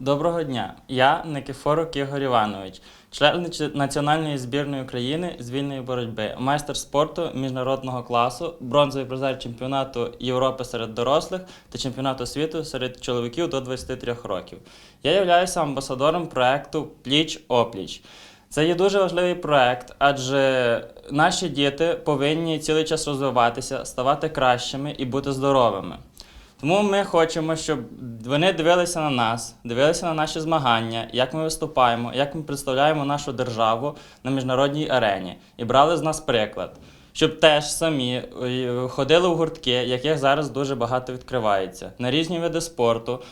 Доброго дня. Я Никифорук Ігор Іванович, член національної збірної України з вільної боротьби, майстер спорту міжнародного класу, бронзовий призер чемпіонату Європи серед дорослих та чемпіонату світу серед чоловіків до 23 років. Я являюся амбасадором проекту Пліч опліч. Це є дуже важливий проект, адже наші діти повинні цілий час розвиватися, ставати кращими і бути здоровими. Тому ми хочемо, щоб вони дивилися на нас, дивилися на наші змагання, як ми виступаємо, як ми представляємо нашу державу на міжнародній арені і брали з нас приклад. Щоб теж самі е, ходили в гуртки, яких зараз дуже багато відкривається, на різні види спорту.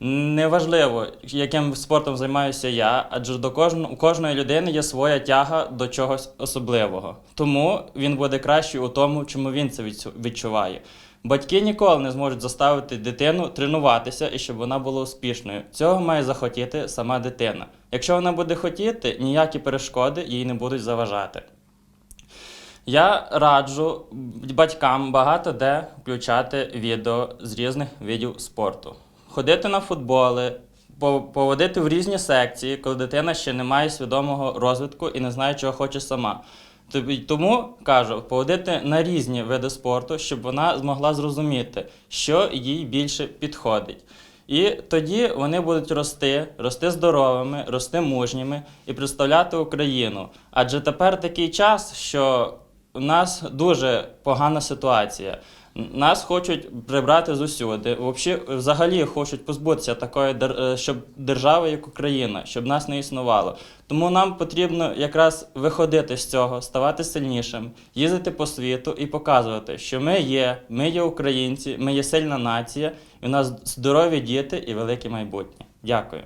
Неважливо, яким спортом займаюся я, адже до кожного, у кожної людини є своя тяга до чогось особливого. Тому він буде кращий у тому, чому він це відчу- відчуває. Батьки ніколи не зможуть заставити дитину тренуватися і щоб вона була успішною. Цього має захотіти сама дитина. Якщо вона буде хотіти, ніякі перешкоди їй не будуть заважати. Я раджу батькам багато де включати відео з різних видів спорту. Ходити на футболи, поводити в різні секції, коли дитина ще не має свідомого розвитку і не знає, чого хоче сама. Тому кажу, поводити на різні види спорту, щоб вона змогла зрозуміти, що їй більше підходить. І тоді вони будуть рости, рости здоровими, рости мужніми і представляти Україну. Адже тепер такий час, що у нас дуже погана ситуація. Нас хочуть прибрати з усюди. Взагалі, хочуть позбутися такої е, щоб держави, як Україна, щоб нас не існувало. Тому нам потрібно якраз виходити з цього, ставати сильнішим, їздити по світу і показувати, що ми є, ми є українці, ми є сильна нація, і у нас здорові діти і велике майбутнє. Дякую.